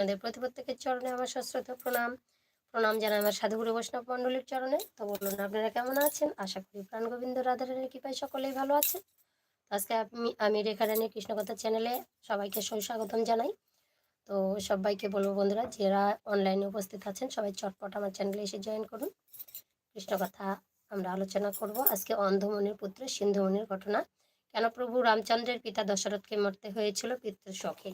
আপনাদের প্রতি প্রত্যেকের চরণে আমার সশ্রদ্ধ প্রণাম। প্রণাম জানাই আমার সাধুগুরু বৈষ্ণব মণ্ডলীর চরণে। তো বলুন, আপনারা কেমন আছেন? আশা করি প্রাণ গোবিন্দ রাধারানীর কৃপায় সকলেই ভালো আছেন। আজকে আমি আমি রেখা রানী কৃষ্ণকথা চ্যানেলে সবাইকে সুস্বাগতম জানাই। তো সবাইকে বলব বন্ধুরা, যারা অনলাইনে উপস্থিত আছেন, সবাই চটপট আমার চ্যানেলে এসে জয়েন করুন। কৃষ্ণকথা আমরা আলোচনা করব। আজকে অন্ধমনির পুত্র সিন্ধুমনির ঘটনা। কেন প্রভু রামচন্দ্রের পিতা দশরথকে মরতে হয়েছিল? পিতৃ শখে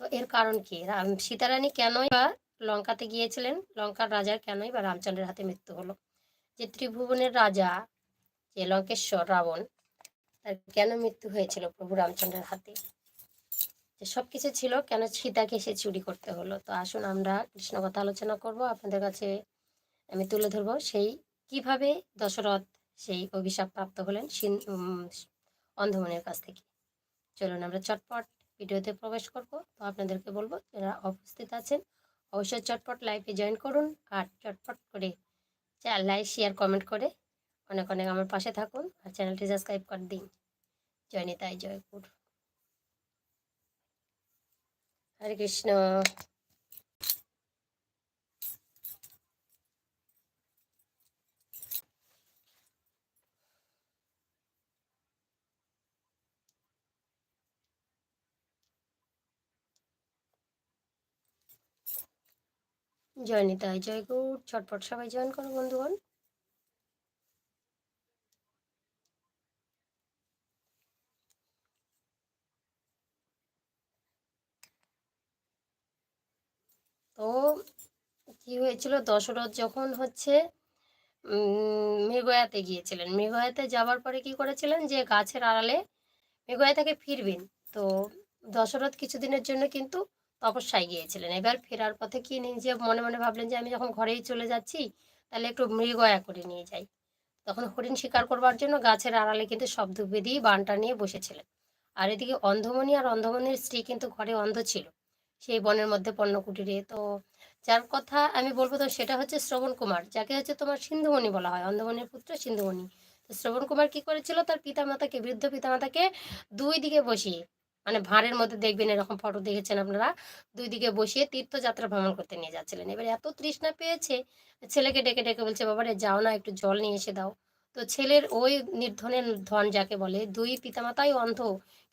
তো এর কারণ কি? রাম, সীতারানী কেনই বা লঙ্কাতে গিয়েছিলেন? লঙ্কার রাজার কেনই বা রামচন্দ্রের হাতে মৃত্যু হলো? যে ত্রিভুবনের রাজা, যে লঙ্কেশ্বর রাবণ, তার কেন মৃত্যু হয়েছিল প্রভু রামচন্দ্রের হাতে? যে সব কিছু ছিল, কেন সীতাকে সে চুরি করতে হলো? তো আসুন আমরা কৃষ্ণ কথা আলোচনা করব। আপনাদের কাছে আমি তুলে ধরবো সেই কীভাবে দশরথ সেই অভিশাপ প্রাপ্ত হলেন অন্ধমনের কাছ থেকে। চলুন আমরা চটপট ভিডিওতে প্রবেশ করব। তো আপনাদেরকে বলব, যারা উপস্থিত আছেন, অবশ্যই চটপট লাইভে জয়েন করুন আর চটপট করে লাইক, শেয়ার, কমেন্ট করে অনেক অনেক আমার পাশে থাকুন আর চ্যানেলটি সাবস্ক্রাইব করে দিন। জয় নিতাই জয়পুর হরে কৃষ্ণ। জয় নিতাই জয় গুড ছটপট সবাই জয়েন করো বন্ধুগণ। তো কি হয়েছিল দশরথ যখন হচ্ছে উম, মৃগয়াতে গিয়েছিলেন। মৃগয়াতে যাওয়ার পরে কি করেছিলেন যে গাছের আড়ালে মৃগয়া থেকে ফিরবেন। তো দশরথ কিছুদিনের জন্য কিন্তু তপস্যায় গিয়েছিলেন। এবার ফেরার পথে কি নিজে মনে মনে ভাবলেন যে আমি যখন ঘরেই চলে যাচ্ছি, তাহলে একটু মৃগয়া করে নিয়ে যাই। তখন হরিণ শিকার করবার জন্য গাছের আড়ালে কিন্তু শব্দ বেদিয়ে বানটা নিয়ে বসেছিলেন। আর এদিকে অন্ধমণি আর অন্ধমণির স্ত্রী কিন্তু ঘরে অন্ধ ছিল, সেই বনের মধ্যে পণ্যকুটিরে। তো যার কথা আমি বলব তো সেটা হচ্ছে শ্রবণ কুমার, যাকে হচ্ছে তোমার সিন্ধুমণি বলা হয়। অন্ধমণির পুত্র সিন্ধুমণি। তো শ্রবণ কুমার কি করেছিল? তার পিতামাতাকে, বৃদ্ধ পিতামাতাকে দুই দিকে বসিয়ে মানে ভাঁড়ের মধ্যে দেখবেন এরকম ফটো দেখেছেন আপনারা? দুই দিকে বসিয়ে তীর্থযাত্রা ভ্রমণ করতে নিয়ে যাচ্ছিলেন। এবার এত তৃষ্ণা পেয়েছে, ছেলেকে ডেকে ডেকে বলছে, বাবারে, যাও না, একটু জল নিয়ে এসে দাও। তো ছেলের ওই নির্ধনের ধন যাকে বলে, দুই পিতামাতাই অন্ধ।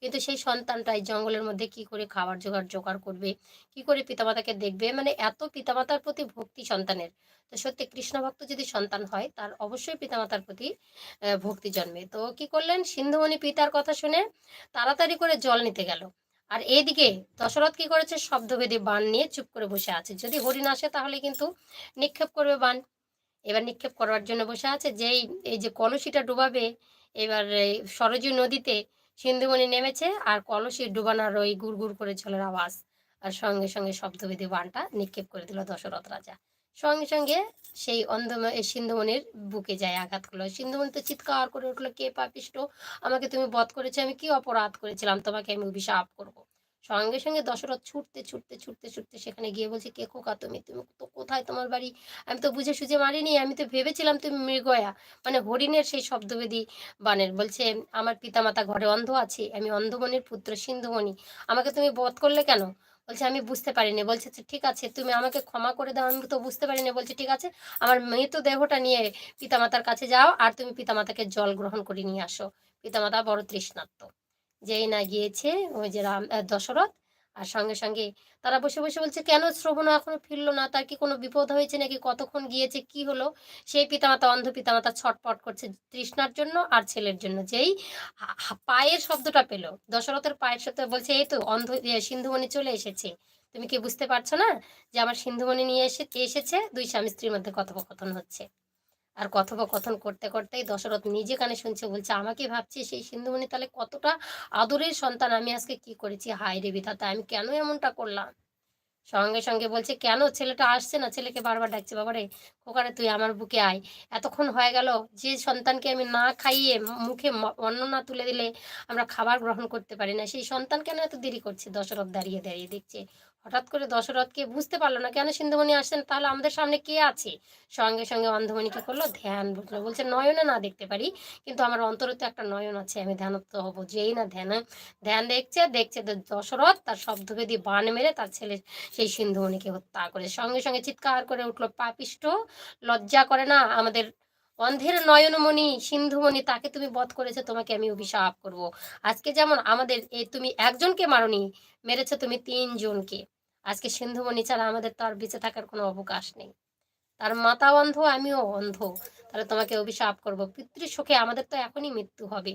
কিন্তু সেই সন্তানটাই জঙ্গলের মধ্যে কি করে খাবার জোগাড় জোগাড় করবে? কি করে পিতামাতাকে দেখবে? মানে এত পিতামাতার প্রতি ভক্তি সন্তানের। তো সত্যি কৃষ্ণ ভক্ত যদি সন্তান হয়, তার অবশ্যই পিতামাতার প্রতি ভক্তি জন্মে। তো কি করলেন? সিন্ধুমণি পিতার কথা শুনে তাড়াতাড়ি করে জল নিতে গেল। আর এইদিকে দশরথ কি করেছে? শব্দভেদী বান নিয়ে চুপ করে বসে আছে। যদি হরিণ আসে, তাহলে কিন্তু নিক্ষেপ করবে বান এবার নিক্ষেপ করার জন্য বসে আছে। যেই, এই যে কলসিটা ডুবাবে, এবার সরজু নদীতে সিন্ধুমণি নেমেছে আর কলসি ডুবানোর ওই গুড় গুড় করে জলের আওয়াজ আর সঙ্গে সঙ্গে শব্দবিধি বানটা নিক্ষেপ করে দিল দশরথ রাজা। সঙ্গে সঙ্গে সেই অন্ধ সিন্ধুমণির বুকে যায় আঘাত করল। সিন্ধুমণি তো চিৎকার করে উঠল, কে পাপিষ্ট? আমাকে তুমি বধ করেছ, আমি কি অপরাধ করেছিলাম? তোমাকে আমি অভিশাপ করব। সঙ্গে সঙ্গে দশরথ ছুটতে ছুটতে ছুটতে ছুটতে সেখানে গিয়ে বলছে, কে খোকা তুমি? তুমি তো কোথায় তোমার বাড়ি? আমি তো বুঝে সুঝে মারিনি, আমি তো ভেবেছিলাম তুমি মৃগয়া। মানে হরিণের সেই শব্দবেদী বানের বলছে, আমার পিতামাতা ঘরে অন্ধ আছে, আমি অন্ধমণির পুত্র সিন্ধুমণি। আমাকে তুমি বধ করলে কেন? বলছে, আমি বুঝতে পারিনি। বলছে ঠিক আছে, তুমি আমাকে ক্ষমা করে দাও, আমি তো বুঝতে পারিনি। বলছে, ঠিক আছে, আমার মৃত দেহটা নিয়ে পিতামাতার কাছে যাও, আর তুমি পিতামাতাকে জল গ্রহণ করে নিয়ে আসো। পিতামাতা বড় তৃষ্ণার্ত। যেই না গিয়েছে, ওই যে রাম দশরথ, আর সঙ্গে সঙ্গে তারা বসে বসে বলছে, কেন শ্রবণ এখনও ফিরলো না? তার কি কোনো বিপদ হয়েছে নাকি? কতক্ষণ গিয়েছে? কি হলো? সেই পিতামাতা, অন্ধ পিতামাতা ছটপট করছে তৃষ্ণার জন্য আর ছেলের জন্য। যেই পায়ের শব্দটা পেল, দশরথের পায়ের শব্দ বলছে, এই তো অন্ধ সিন্ধুমণি চলে এসেছে। তুমি কি বুঝতে পারছ না যে আমার সিন্ধুমণি নিয়ে এসে, এসেছে? দুই স্বামী স্ত্রীর মধ্যে কথোপকথন হচ্ছে। আর কথোপকথন করতে করতেই দশরথ নিজে কানে শুনছে, বলছে, আমাকে ভাবছে সেই সিন্ধুমণি? তাহলে কতটা আদরের সন্তান? আমি আজকে কি করেছি? হায় রে বিধাতা আমি কেন এমনটা করলাম? সঙ্গে সঙ্গে বলছে, কেন? ছেলেটা আসছে না? ছেলেকে বারবার ডাকছে। বাবারে ওখানে তুই আমার বুকে আয়। এতক্ষণ হয়ে গেল, যে সন্তানকে আমি না খাইয়ে মুখে অন্ন না তুলে দিলে আমরা খাবার গ্রহণ করতে পারি না। সেই সন্তান কেন এত দেরি করছে? দশরথ দাঁড়িয়ে দাঁড়িয়ে দেখছে হঠাৎ করে দশরথকে বুঝতে পারল না, কেন সিন্ধুমণি আসছেন? তাহলে আমাদের সামনে কে আছে? সঙ্গে সঙ্গে অন্ধমণি কি করল, ধ্যান বুঝলো। বলছে, নয়নে না দেখতে পারি, কিন্তু আমার অন্তরে তো একটা নয়ন আছে, আমি ধ্যানত্ব হব, যেই না ধ্যান। ধ্যান দেখছে দেখছে দশরথ তার শব্দকে দিয়ে বান মেরে তার ছেলে সেই সিন্ধুমণিকে হত্যা করে সঙ্গে সঙ্গে চিৎকার করে উঠল পাপিষ্ট লজ্জা করে না আমাদের অন্ধের নয়নমণি, সিন্ধুমণি, তাকে তুমি বধ করেছে, তোমাকে আমি অভিশাপ করব। আজকে যেমন আমাদের এই তুমি একজনকে মারনি, মেরেছো তুমি তিনজনকে। আজকে সিন্ধুমণি ছাড়া আমাদের তো আর বেঁচে থাকার কোনো অবকাশ নেই। তার মাতা অন্ধ, আমিও অন্ধ, তাহলে তোমাকে অভিশাপ করব। পিতৃ সুখে আমাদের তো এখনই মৃত্যু হবে।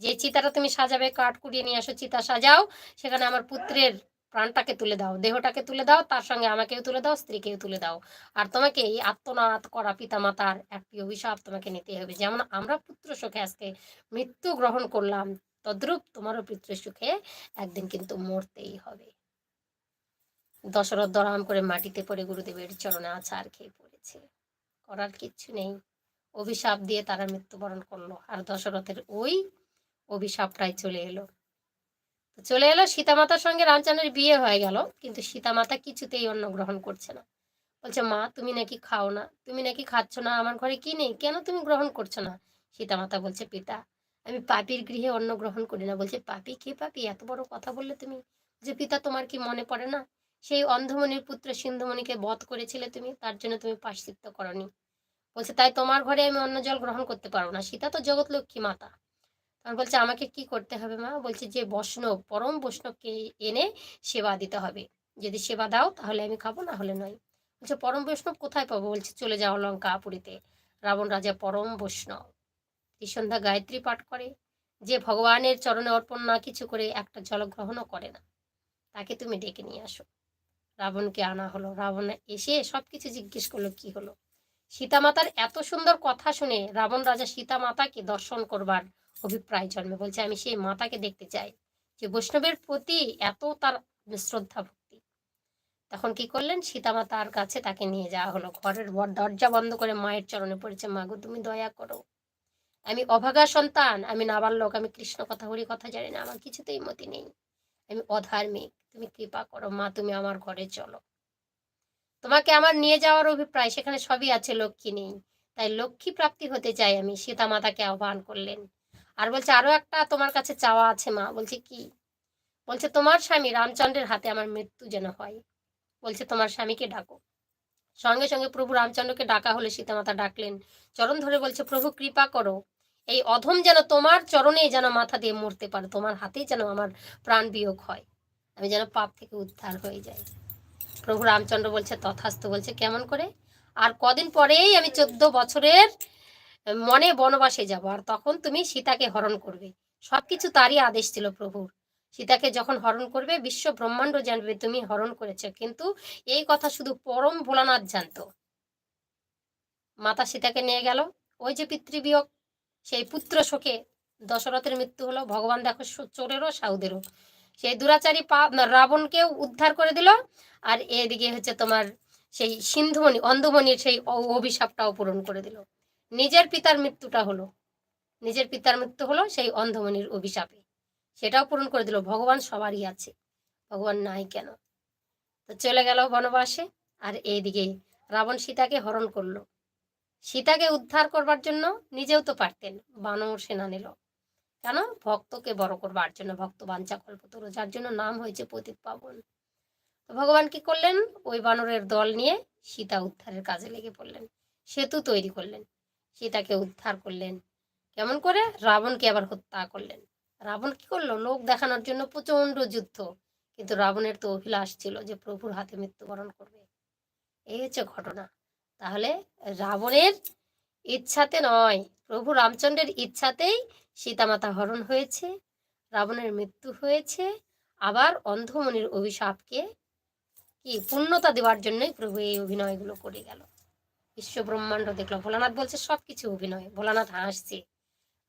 যে চিতাটা তুমি সাজাবে, কাঠ কুড়িয়ে নিয়ে আসো, চিতা সাজাও। সেখানে আমার পুত্রের প্রাণটাকে তুলে দাও, দেহটাকে তুলে দাও, তার সঙ্গে আমাকেও তুলে দাও, স্ত্রীকেও তুলে দাও। আর তোমাকে এই আত্মনাথ করা পিতা মাতার একটি অভিশাপ তোমাকে নিতে হবে। যেমন আমরা পুত্র সুখে আজকে মৃত্যু গ্রহণ করলাম, তদ্রূপ তোমারও পিতৃ সুখে একদিন কিন্তু মরতেই হবে। দশরথ দরাম করে মাটিতে পড়ে গুরুদেবের চরণে আছাড় খেয়ে পড়েছে। করার কিচ্ছু নেই। অভিশাপ দিয়ে তারা মৃত্যুবরণ করল। আর দশরথের ওই অভিশাপটাই চলে এলো। চলে এলো সীতামাতার সঙ্গে রামচন্দ্রের বিয়ে হয়ে গেল, কিন্তু সীতামাতা কিছুতেই অন্ন গ্রহণ করছে না। বলছে, মা, তুমি নাকি খাও না, তুমি নাকি খাচ্ছ না, আমার ঘরে কি নেই, কেন তুমি গ্রহণ করছ না? সীতামাতা বলছে, পিতা, আমি পাপির গৃহে অন্ন গ্রহণ করি না। বলছে, পাপি? কে পাপি? এত বড় কথা বললে তুমি? যে পিতা তোমার কি মনে পড়ে না? সেই অন্ধমণির পুত্র সিন্ধুমণিকে বধ করেছিলে তুমি, তার জন্য তুমি পাশ্চিত্য করনি। বলছে, তাই তোমার ঘরে আমি অন্ন জল গ্রহণ করতে পারব না। সীতা তো জগৎ লক্ষ্মী মাতা। তখন বলছে, আমাকে কি করতে হবে মা? বলছে, যে বৈষ্ণব, পরম বৈষ্ণবকে এনে সেবা দিতে হবে। যদি সেবা দাও তাহলে আমি খাব, না হলে নয়। বলছে, পরম বৈষ্ণব কোথায় পাবো? বলছে, চলে যাও লঙ্কাপুরীতে। রাবণ রাজা পরম বৈষ্ণব। সন্ধ্যা গায়ত্রী পাঠ করে। যে ভগবানের চরণে অর্পণ না কিছু করে, একটা জলগ্রহণও করে না। তাকে তুমি ডেকে নিয়ে আসো। রাবণকে আনা হলো। রাবণ এসে সব কিছু জিজ্ঞেস করল, কি হলো? সীতামাতার এত সুন্দর কথা শুনে রাবণ রাজা সীতা মাতাকে দর্শন করবার অভিপ্রায় জন্মে বলছে, আমি সেই মাতাকে দেখতে চাই যে বৈষ্ণবের প্রতি এত তার শ্রদ্ধা ভক্তি। তখন কি করলেন? সীতামাতার কাছে তাকে নিয়ে যাওয়া হলো। ঘরের দরজা বন্ধ করে মায়ের চরণে পড়েছে, মা গো, তুমি দয়া করো। আমি অভাগা সন্তান, আমি নাবালক, আমি কৃষ্ণ কথা, হরি কথা জানি না, আমার কিছুতেই মতি নেই। আমি অধার্মিক, তুমি কৃপা করো। মা, তুমি আমার ঘরে চলো। তোমাকে আমার নিয়ে যাওয়ার অভিপ্রায়, সেখানে সবই আছে, লক্ষ্মী নেই। তাই লক্ষ্মী প্রাপ্তি হতে চাই আমি। সীতা মাতাকে আহ্বান করলেন। আর বলছে, আরও একটা তোমার কাছে চাওয়া আছে মা। বলছে, কি? বলছে, তোমার স্বামী রামচন্দ্রের হাতে আমার মৃত্যু যেন হয়। বলছে, তোমার স্বামীকে ডাকো। সঙ্গে সঙ্গে প্রভু রামচন্দ্রকে ডাকা হলে, সীতামাতা ডাকলেন। চরণ ধরে বলছে, প্রভু, কৃপা করো। এই অধম যেন তোমার চরণে যেন মাথা দিয়ে মরতে পারে, তোমার হাতেই যেন আমার প্রাণ বিয়োগ হয়। আমি যেন পাপ থেকে উদ্ধার হয়ে যাই। প্রভু রামচন্দ্র বলছে, তথাস্ত। বলছে, কেমন করে? আর কদিন পরেই আমি চোদ্দ বছরের মনে বনবাসে যাব আর তখন তুমি সীতাকে হরণ করবে। সবকিছু তারই আদেশ ছিল প্রভুর। সীতাকে যখন হরণ করবে, বিশ্ব ব্রহ্মাণ্ড জানবে তুমি হরণ করেছ। কিন্তু এই কথা শুধু পরম ভোলানাথ জানতো। মাতা সীতাকে নিয়ে গেল। ওই যে পিতৃবিয়োগ, সেই পুত্র শোকে দশরথের মৃত্যু হলো। ভগবান দেখো চোরেরও, সাউদেরও। সেই দুরাচারী পাপ রাবণকেও উদ্ধার করে দিল। আর এদিকে হচ্ছে তোমার সেই সিন্ধুমণি, অন্ধমণির সেই অভিশাপটাও পূরণ করে দিল। নিজের পিতার মৃত্যুটা হলো। নিজের পিতার মৃত্যু হলো সেই অন্ধমণির অভিশাপে। সেটাও পূরণ করে দিল। ভগবান সবারই আছে। ভগবান নাই কেন? তো চলে গেল বনবাসে আর এইদিকে রাবণ সীতাকে হরণ করল। সীতাকে উদ্ধার করবার জন্য নিজেও তো পারতেন, বানর সেনা নিল। কেন? ভক্তকে বড় করবার জন্য, ভক্ত বাঞ্চা কল্পতর, যার জন্য নাম হয়েছে পতিত পাবন। ভগবান কি করলেন? ওই বানরের দল নিয়ে সীতা উদ্ধারের কাজে লেগে পড়লেন। সেতু তৈরি করলেন। সীতাকে উদ্ধার করলেন। কেমন করে? রাবণকে আবার হত্যা করলেন। রাবণ কি করল? লোক দেখানোর জন্য প্রচণ্ড যুদ্ধ। কিন্তু রাবণের তো অভিলাষ ছিল যে প্রভুর হাতে মৃত্যুবরণ করবে। এই হচ্ছে ঘটনা। তাহলে রাবণের ইচ্ছাতে নয়, প্রভু রামচন্দ্রের ইচ্ছাতেই সীতামাতা হরণ হয়েছে, রাবণের মৃত্যু হয়েছে। আবার অন্ধমণির অভিশাপকে কি পূর্ণতা দেওয়ার জন্যই প্রভু এই অভিনয়গুলো করে গেল। বিশ্ব ব্রহ্মাণ্ড দেখল। ভোলানাথ বলছে, সবকিছু অভিনয়। ভোলানাথ হাসছে।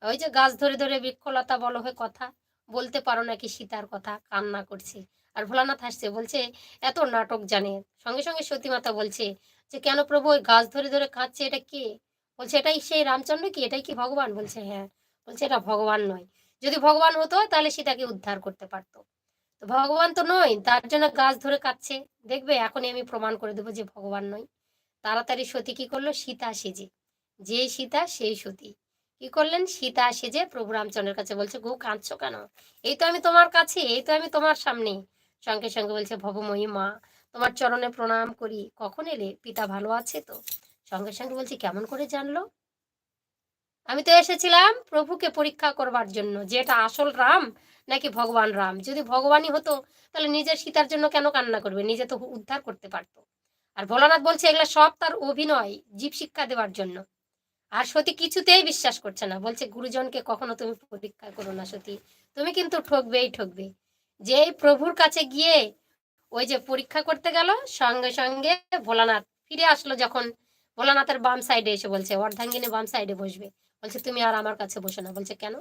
ওই যে গাছ ধরে ধরে বৃক্ষলতা বলো হয়ে কথা, বলতে পারো নাকি সীতার কথা, কান্না করছে। আর ভোলানাথ হাসছে, বলছে, এত নাটক জানে। সঙ্গে সঙ্গে সতীমাতা বলছে যে, কেন প্রভু ওই গাছ ধরে ধরে কাঁদছে, এটা কে? বলছে, এটাই সেই রামচন্দ্র কি? এটাই কি ভগবান? বলছে হ্যাঁ। বলছে, এটা ভগবান নয়। যদি ভগবান হতো, তাহলে সীতাকে উদ্ধার করতে পারতো। তো ভগবান তো নয়, তার জন্য গাছ ধরে কাঁদছে। দেখবে, এখনই আমি প্রমাণ করে দেবো যে ভগবান নয়। তাড়াতাড়ি সতী কি করল? সীতা সেজে। যে সীতা, সেই সতী। কি করলেন? সীতা সেজে প্রভু রামচন্দ্রের কাছে বলছে, গো, কাঁদছো কেন? এই তো আমি তোমার কাছে, এই তো আমি তোমার সামনে। সঙ্গে সঙ্গে বলছে ভবময়ী মা, তোমার চরণে প্রণাম করি। কখন এলে? পিতা ভালো আছে তো? সঙ্গে সঙ্গে বলছি, কেমন করে জানলো? আমি তো এসেছিলাম প্রভুকে পরীক্ষা করবার জন্য। যে এটা আসল রাম নাকি ভগবান রাম? যদি ভগবানই হতো, তাহলে নিজের সীতার জন্য কেন কান্না করবে? নিজে তো উদ্ধার করতে পারতো। আর ভোলানাথ বলছে, এগুলো সব তার অভিনয়, জীব শিক্ষা দেওয়ার জন্য। আর সতী কিছুতেই বিশ্বাস করছে না। বলছে, গুরুজনকে কখনো তুমি পরীক্ষা করো না সতী। তুমি কিন্তু ঠকবেই ঠকবে। যে প্রভুর কাছে গিয়ে ওই যে পরীক্ষা করতে গেল, সঙ্গে সঙ্গে ভোলানাথ ফিরে আসলো যখন ভোলানাথের বাম সাইডে এসে বলছে, অর্ধাঙ্গিনী বাম সাইডে বসবে। বলছে, তুমি আর আমার কাছে বসে না। বলছে, কেন?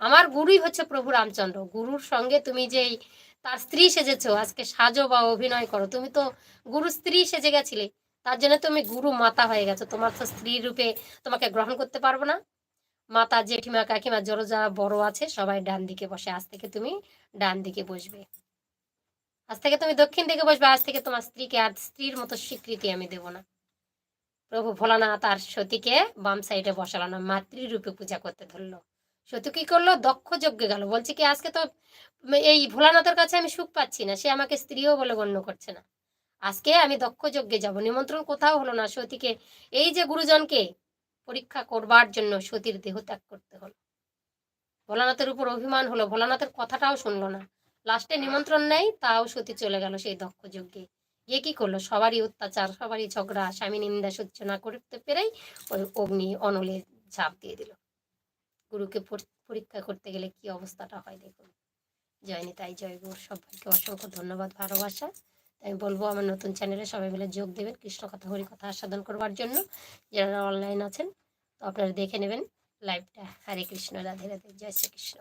আমার গুরুই হচ্ছে প্রভু রামচন্দ্র। গুরুর সঙ্গে তুমি যেই তার স্ত্রী সেজেছো, আজকে সাজো বা অভিনয় করো। তুমি তো গুরু স্ত্রী সেজে গেছিলে, তার জন্য তুমি গুরু মাতা হয়ে গেছো। তোমার তো স্ত্রী রূপে তোমাকে গ্রহণ করতে পারব না। মাতা, জেঠিমা, কাকিমা, জড়ো যারা বড় আছে, সবাই ডান দিকে বসে, আজ থেকে তুমি ডান দিকে বসবে। আজ থেকে তুমি দক্ষিণ দিকে বসবে, আজ থেকে তোমার স্ত্রীকে আর স্ত্রীর মতো স্বীকৃতি আমি দেব না। প্রভু ভোলানাথ আর সতীকে বাম সাইডে বসালো না, মাতৃরূপে পূজা করতে ধরলো। সতী কি করল? দক্ষ যজ্ঞে গেল। বলছে কি, আজকে তো এই ভোলানাথের কাছে আমি সুখ পাচ্ছি না। সে আমাকে স্ত্রীও বলে গণ্য করছে না। আজকে আমি দক্ষ যজ্ঞে যাব। নিমন্ত্রণ কোথাও হলো না। সতীকে, এই যে গুরুজনকে পরীক্ষা করবার জন্য সতীর দেহ ত্যাগ করতে হলো। ভোলানাথের উপর অভিমান হলো। ভোলানাথের কথাটাও শুনলো না। লাস্টে নিমন্ত্রণ নেই, তাও সতী চলে গেল সেই দক্ষ যজ্ঞে। গিয়ে কি করল? সবারই অত্যাচার, সবারই ঝগড়া, স্বামী নিন্দা সহ্য না করতে পেরেই ওই অগ্নি অনলে ঝাঁপ দিয়ে দিল। গুরুকে পরীক্ষা করতে গেলে কি অবস্থাটা হয় দেখুন। জয়নি তাই জয় গুরু সবাইকে অসংখ্য ধন্যবাদ, ভালোবাসা। আমি বলব, আমার নতুন চ্যানেলে সবাই মিলে যোগ দেবেন, কৃষ্ণ কথা, হরি কথা আস্বাদন করবার জন্য। যারা অনলাইন আছেন, তো আপনারা দেখে নেবেন লাইভটা হরে কৃষ্ণ, রাধে রাধে, জয় শ্রীকৃষ্ণ।